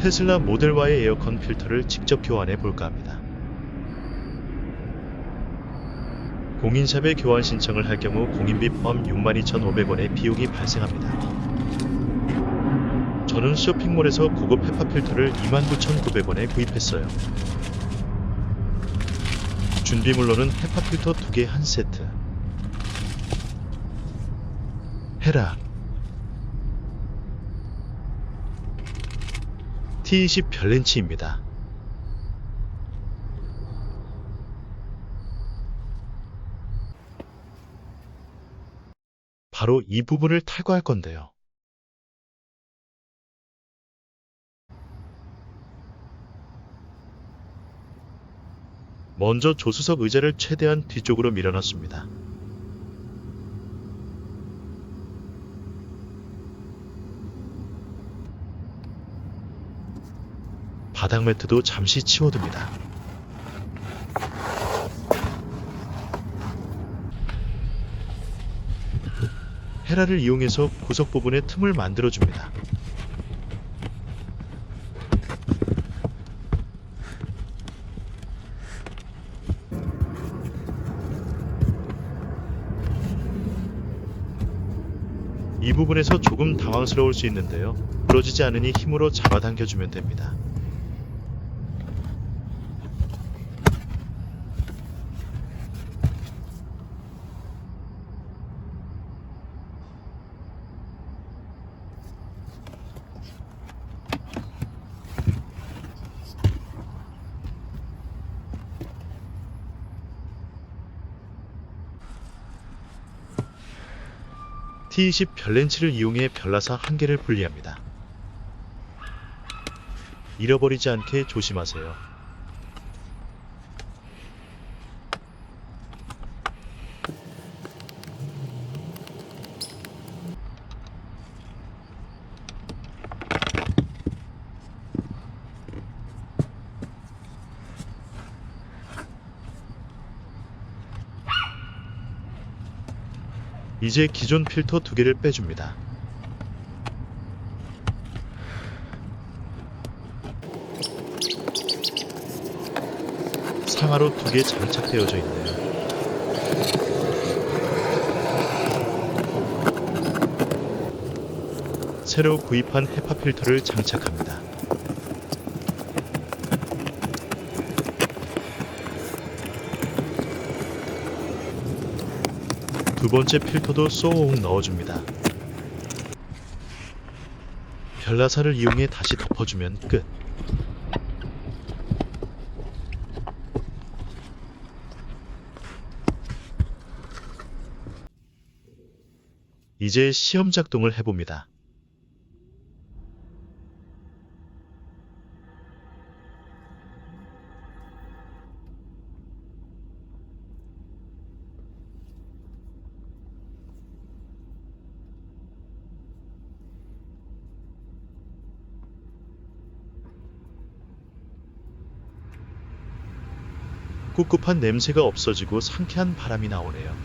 테슬라 모델 Y의 에어컨 필터를 직접 교환해 볼까 합니다. 공인샵에 교환 신청을 할 경우 공인비 포함 62,500원의 비용이 발생합니다. 저는 쇼핑몰에서 고급 헤파 필터를 29,900원에 구입했어요. 준비물로는 헤파 필터 2개 한 세트. 헤라 T20 별렌치입니다. 바로 이 부분을 탈거할 건데요. 먼저 조수석 의자를 최대한 뒤쪽으로 밀어넣습니다. 바닥 매트도 잠시 치워둡니다. 헤라를 이용해서 구석 부분에 틈을 만들어줍니다. 이 부분에서 조금 당황스러울 수 있는데요. 부러지지 않으니 힘으로 잡아당겨주면 됩니다. T20 별렌치를 이용해 별나사 한 개를 분리합니다. 잃어버리지 않게 조심하세요. 이제 기존 필터 두 개를 빼줍니다. 상하로 두 개 장착되어져 있네요. 새로 구입한 헤파 필터를 장착합니다. 두 번째 필터도 쏙 넣어줍니다. 별나사를 이용해 다시 덮어주면 끝. 이제 시험 작동을 해봅니다. 꿉꿉한 냄새가 없어지고 상쾌한 바람이 나오네요.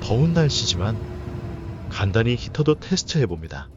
더운 날씨지만 간단히 히터도 테스트 해봅니다.